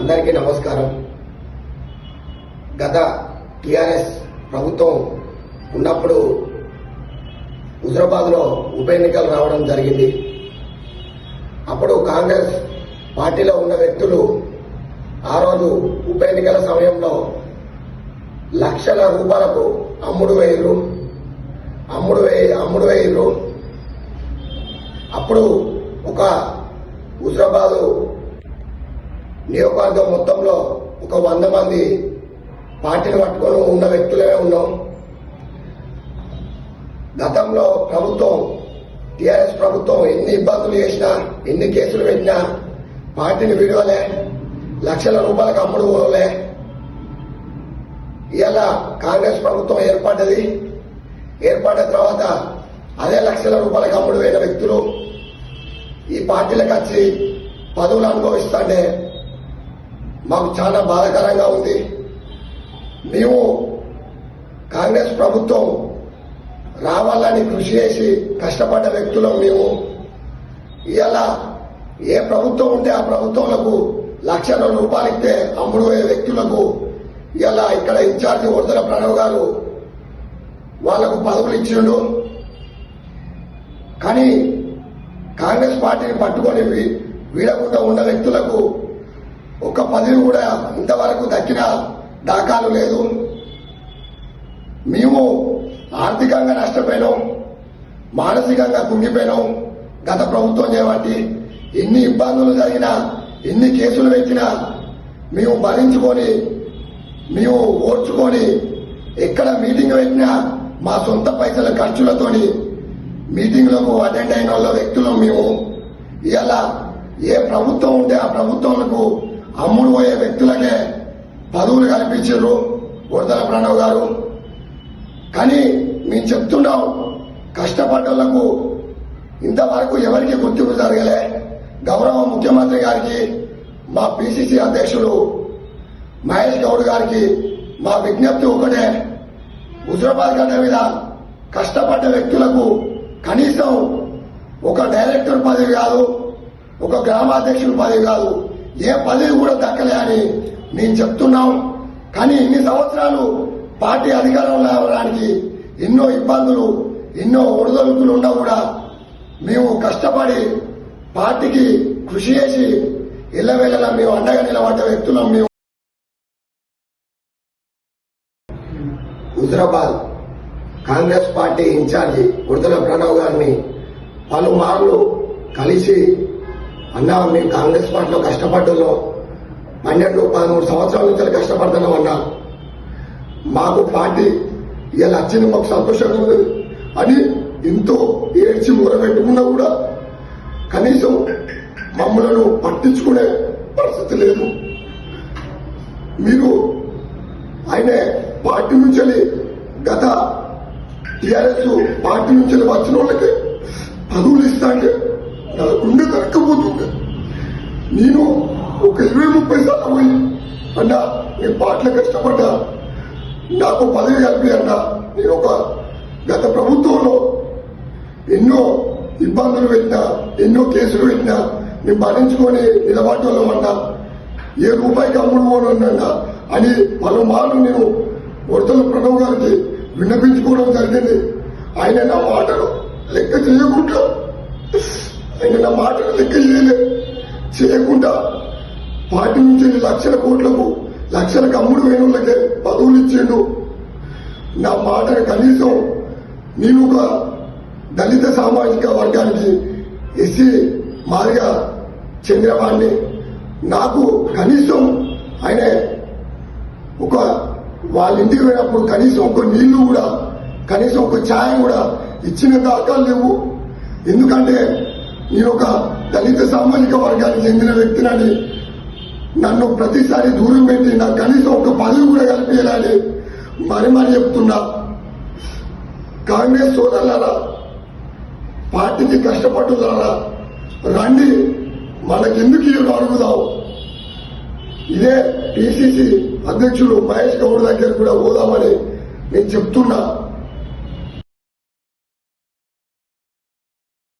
అందరికీ నమస్కారం. గత టిఆర్ఎస్ ప్రభుత్వం ఉన్నప్పుడు హుజరాబాద్లో ఉప ఎన్నికలు రావడం జరిగింది. అప్పుడు కాంగ్రెస్ పార్టీలో ఉన్న వ్యక్తులు ఆ రోజు ఉప ఎన్నికల సమయంలో లక్షల రూపాయలకు అమ్ముడు వేయరు. అమ్ముడు వేయి అమ్ముడు వేయరు. అప్పుడు ఒక హుజరాబాదు నియోజకవర్గం మొత్తంలో ఒక వంద మంది పార్టీని పట్టుకొని ఉన్న వ్యక్తులే ఉన్నాం. గతంలో ప్రభుత్వం టిఆర్ఎస్ ప్రభుత్వం ఎన్ని ఇబ్బందులు చేసినా ఎన్ని కేసులు పెట్టినా పార్టీని విడవలే లక్షల రూపాయలకు అమ్ముడు పోలే ఇలా కాంగ్రెస్ ప్రభుత్వం ఏర్పడ్డది. ఏర్పడ్డ తర్వాత అదే లక్షల రూపాయలకు అమ్ముడు పోయిన వ్యక్తులు ఈ పార్టీలకు వచ్చి పదవులు అనుభవిస్తుంటే మాకు చాలా బాధాకరంగా ఉంది. మేము కాంగ్రెస్ ప్రభుత్వం రావాలని కృషి చేసి కష్టపడ్డ వ్యక్తులం మేము. ఇలా ఏ ప్రభుత్వం ఉంటే ఆ ప్రభుత్వాలకు లక్షల రూపాయలు ఇస్తే అమ్ముడు వ్యక్తులకు ఇలా ఇక్కడ ఇన్ఛార్జి వరదల ప్రణవ్ గారు వాళ్ళకు పదవులు ఇచ్చిండు. కానీ కాంగ్రెస్ పార్టీని పట్టుకొని వీడకుండా ఉన్న వ్యక్తులకు ఒక పదవి కూడా ఇంతవరకు దక్కిన దాఖలు లేదు. మేము ఆర్థికంగా నష్టపోయినాం మానసికంగా కుంగిపోయినాం. గత ప్రభుత్వం చేపట్టి ఎన్ని ఇబ్బందులు జరిగినా ఎన్ని కేసులు పెట్టినా మేము భరించుకొని మేము ఓర్చుకొని ఎక్కడ మీటింగ్ పెట్టినా మా సొంత పైసల ఖర్చులతోని మీటింగ్లకు అటెండ్ అయిన వాళ్ళ వ్యక్తులు మేము. ఇలా ఏ ప్రభుత్వం ఉంటే ఆ ప్రభుత్వాలకు అమ్ముడు పోయే వ్యక్తులకే పదవులు కల్పించారు వరదల ప్రణవ్ గారు. కానీ మేము చెప్తున్నాం కష్టపడ్డలకు ఇంతవరకు ఎవరికి గుర్తింపు జరగలే. గౌరవ ముఖ్యమంత్రి గారికి మా పిసిసి అధ్యక్షుడు మహేష్ గౌడ్ గారికి మా విజ్ఞప్తి ఒకటే హుజరాబాద్ గడ్డ మీద కష్టపడ్డ వ్యక్తులకు కనీసం ఒక డైరెక్టర్ పదవి కాదు ఒక గ్రామాధ్యక్షుడు పదవి కాదు ఏ పదవి కూడా దక్కలే అని మేము చెప్తున్నాం కానీ ఇన్ని సంవత్సరాలు పార్టీ అధికారంలో రావడానికి ఎన్నో ఇబ్బందులు ఎన్నో ఒడిదొడుకులు ఉన్నా కూడా. మేము కష్టపడి పార్టీకి కృషి చేసి ఇళ్ళవేళలా మేము అండగా నిలబడ్డ వ్యక్తులం మేము. హుజరాబాద్ కాంగ్రెస్ పార్టీ ఇన్ఛార్జి ఉడతల ప్రణవ్ గారిని పలుమార్లు కలిసి అన్నా మేము కాంగ్రెస్ పార్టీలో కష్టపడుతున్నాం పన్నెండు పదమూడు సంవత్సరాల నుంచి కష్టపడుతున్నాం అన్నా. మాకు పార్టీ ఇలా వచ్చింది మాకు సంతోషంగా ఉంది అని ఎంతో ఏడ్చి మూరబెట్టుకున్నా కూడా కనీసం మమ్మలను పట్టించుకునే పరిస్థితి లేదు. మీరు ఆయన పార్టీ నుంచి గత టిఆర్ఎస్ పార్టీ నుంచి వచ్చిన వాళ్ళకి పదవులు ఇస్తా అంటే నా గుండె దొరకపోతుంది నేను ఒక ఇరవై ముప్పై సార్లు పోయి అన్నా నేను పాటలు కష్టపడ్డా నాకు పదవి కలిపి అన్నా నేను ఒక గత ప్రభుత్వంలో ఎన్నో ఇబ్బందులు పెట్టినా ఎన్నో కేసులు పెట్టినా మేము భరించుకొని నిలబడ్డం అన్నా ఏ రూపాయికి అమ్ముడు పోనన్నా అని పలుమార్లు నేను ఉడతల ప్రణవ్ గారికి విన్నపించుకోవడం జరిగింది. ఆయన నా మాటలు లెక్క చేయకుండా ఆయన నా మాటలు లెక్క చేయలే చేయకుండా పార్టీ నుంచి లక్షల కోట్లకు లక్షలకు అమ్ముడు వేణులకే పదవులు ఇచ్చిండు. నా మాట కనీసం నేను ఒక దళిత సామాజిక వర్గానికి ఎస్సీ మాదిగా చెందినవాడిని నాకు కనీసం ఆయన ఒక వాళ్ళ ఇంటికి పోయినప్పుడు కనీసం ఒక నీళ్ళు కూడా కనీసం ఒక ఛాయ కూడా ఇచ్చిన దాఖలు లేవు. ఎందుకంటే ఈ ఒక దళిత సామాజిక వర్గానికి చెందిన వ్యక్తినని నన్ను ప్రతిసారి దూరం పెట్టి నాకు కనీసం ఒక పదవి కూడా కల్పించాలని మరి మరి చెప్తున్నా. కాంగ్రెస్ సోదరులారా పార్టీకి కష్టపడుతున్నారా? రండి మనకెందుకు ఈ అడుగుదాం ఇదే పిసిసి అధ్యక్షుడు మహేష్ గౌడ్ దగ్గర కూడా పోదామని నేను చెప్తున్నా.